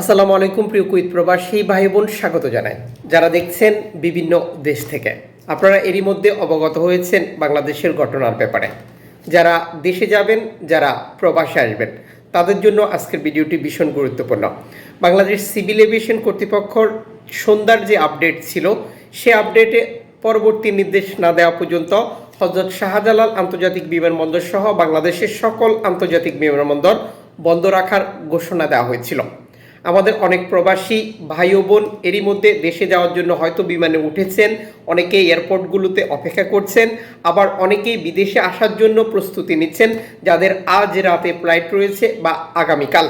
আসসালামু আলাইকুম প্রিয় কুইত প্রবাসী ভাই বোন স্বাগত জানাই। যারা দেখছেন বিভিন্ন দেশ থেকে, আপনারা এরই মধ্যে অবগত হয়েছেন বাংলাদেশের ঘটনার ব্যাপারে। যারা দেশে যাবেন, যারা প্রবাসে আসবেন, তাদের জন্য আজকের ভিডিওটি ভীষণ গুরুত্বপূর্ণ। বাংলাদেশ সিভিল এভিয়েশন কর্তৃপক্ষর সন্ধ্যার যে আপডেট ছিল, সে আপডেটে পরবর্তী নির্দেশ না দেওয়া পর্যন্ত হজরত শাহজালাল আন্তর্জাতিক বিমানবন্দর সহ বাংলাদেশের সকল আন্তর্জাতিক বিমানবন্দর বন্ধ রাখার ঘোষণা দেওয়া হয়েছিল। আমাদের অনেক প্রবাসী ভাই বোন এরই মধ্যে দেশে যাওয়ার জন্য হয়তো বিমানে উঠেছেন, অনেকেই এয়ারপোর্টগুলোতে অপেক্ষা করছেন, আবার অনেকেই বিদেশে আসার জন্য প্রস্তুতি নিচ্ছেন যাদের আজ রাতে ফ্লাইট রয়েছে বা আগামীকাল।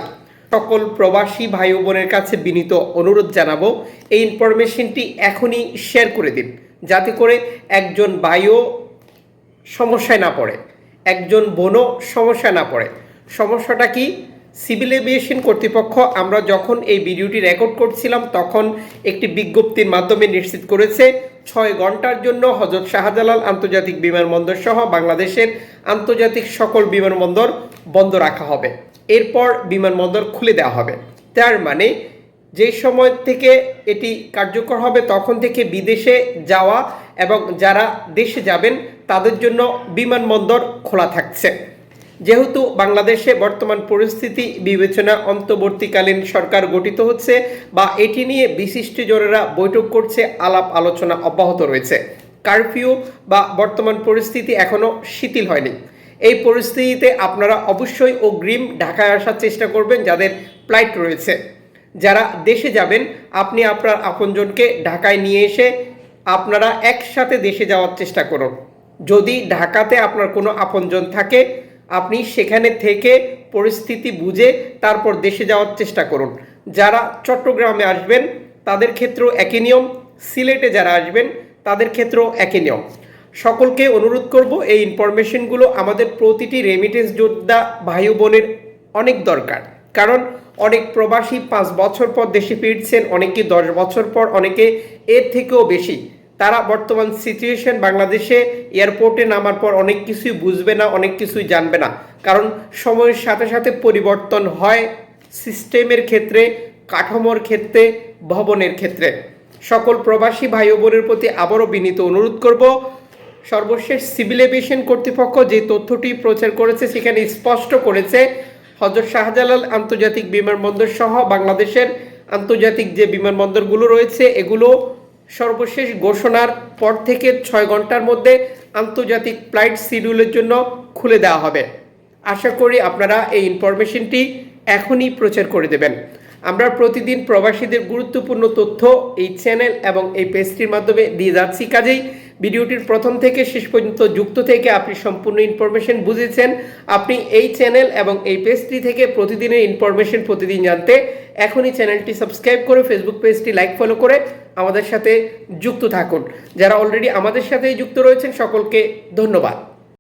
সকল প্রবাসী ভাই বোনের কাছে বিনীত অনুরোধ জানাব, এই ইনফরমেশনটি এখনই শেয়ার করে দিন, যাতে করে একজন ভাইও সমস্যায় না পড়ে, একজন বোনও সমস্যা না পড়ে। সমস্যাটা কি? সিভিল এভিয়েশন কর্তৃপক্ষ, আমরা যখন এই ভিডিওটি রেকর্ড করছিলাম, তখন একটি বিজ্ঞপ্তির মাধ্যমে নিশ্চিত করেছে, ছয় ঘণ্টার জন্য হজরত শাহজালাল আন্তর্জাতিক বিমানবন্দর সহ বাংলাদেশের আন্তর্জাতিক সকল বিমানবন্দর বন্ধ রাখা হবে। এরপর বিমানবন্দর খুলে দেওয়া হবে। তার মানে যেই সময় থেকে এটি কার্যকর হবে, তখন থেকে বিদেশে যাওয়া এবং যারা দেশে যাবেন, তাদের জন্য বিমানবন্দর খোলা থাকছে। যেহেতু বাংলাদেশে বর্তমান পরিস্থিতি বিবেচনা অন্তর্বর্তীকালীন সরকার গঠিত হচ্ছে বা এটি নিয়ে বিশিষ্টজনেরা বৈঠক করছে, আলাপ আলোচনা অব্যাহত রয়েছে। কারফিউ বা বর্তমান পরিস্থিতি এখনও শিথিল হয়নি। এই পরিস্থিতিতে আপনারা অবশ্যই অগ্রিম ঢাকায় আসার চেষ্টা করবেন যাদের ফ্লাইট রয়েছে। যারা দেশে যাবেন, আপনি আপনার আপনজনকে ঢাকায় নিয়ে এসে আপনারা একসাথে দেশে যাওয়ার চেষ্টা করুন। যদি ঢাকাতে আপনার কোনো আপনজন থাকে আপনি সেখানে থেকে পরিস্থিতি বুঝে তারপর দেশে যাওয়ার চেষ্টা করুন। যারা চট্টগ্রামে আসবেন, তাদের ক্ষেত্রেও একই নিয়ম। সিলেটে যারা আসবেন, তাদের ক্ষেত্রেও একই নিয়ম। সকলকে অনুরোধ করব, এই ইনফরমেশনগুলো আমাদের প্রতিটি রেমিটেন্স যোদ্ধা ভাই বোনের অনেক দরকার। কারণ অনেক প্রবাসী পাঁচ বছর পর দেশে ফিরছেন, অনেকে দশ বছর পর, অনেকে এর থেকেও বেশি। তারা বর্তমান সিচুয়েশন বাংলাদেশে এয়ারপোর্টে নামার পর অনেক কিছুই বুঝবে না, অনেক কিছুই জানবে না। কারণ সময়ের সাথে সাথে পরিবর্তন হয় সিস্টেমের ক্ষেত্রে, কাঠামোর ক্ষেত্রে, ভবনের ক্ষেত্রে। সকল প্রবাসী ভাই বোনের প্রতি আবারও বিনীত অনুরোধ করব, সর্বশেষ সিভিল এভিয়েশন কর্তৃপক্ষ যে তথ্যটি প্রচার করেছে সেখানে স্পষ্ট করেছে, হজরত শাহজালাল আন্তর্জাতিক বিমানবন্দর সহ বাংলাদেশের আন্তর্জাতিক যে বিমানবন্দরগুলো রয়েছে, এগুলো সর্বশেষ ঘোষণার পর থেকে ছয় ঘণ্টার মধ্যে আন্তর্জাতিক ফ্লাইট শিডিউলের জন্য খুলে দেওয়া হবে। আশা করি আপনারা এই ইনফরমেশনটি এখনই প্রচার করে দেবেন। আমরা প্রতিদিন প্রবাসীদের গুরুত্বপূর্ণ তথ্য এই চ্যানেল এবং এই পেজটির মাধ্যমে দিয়ে যাচ্ছি। কাজেই ভিডিওটির প্রথম থেকে শেষ পর্যন্ত যুক্ত থেকে আপনি সম্পূর্ণ ইনফরমেশন বুঝেছেন। আপনি এই চ্যানেল এবং এই পেজটি থেকে প্রতিদিনের ইনফরমেশন প্রতিদিন জানতে এখনই চ্যানেলটি সাবস্ক্রাইব করে ফেসবুক পেজটি লাইক ফলো করে আমাদের সাথে যুক্ত থাকুন। যারা অলরেডি আমাদের সাথেই যুক্ত রয়েছেন, সকলকে ধন্যবাদ।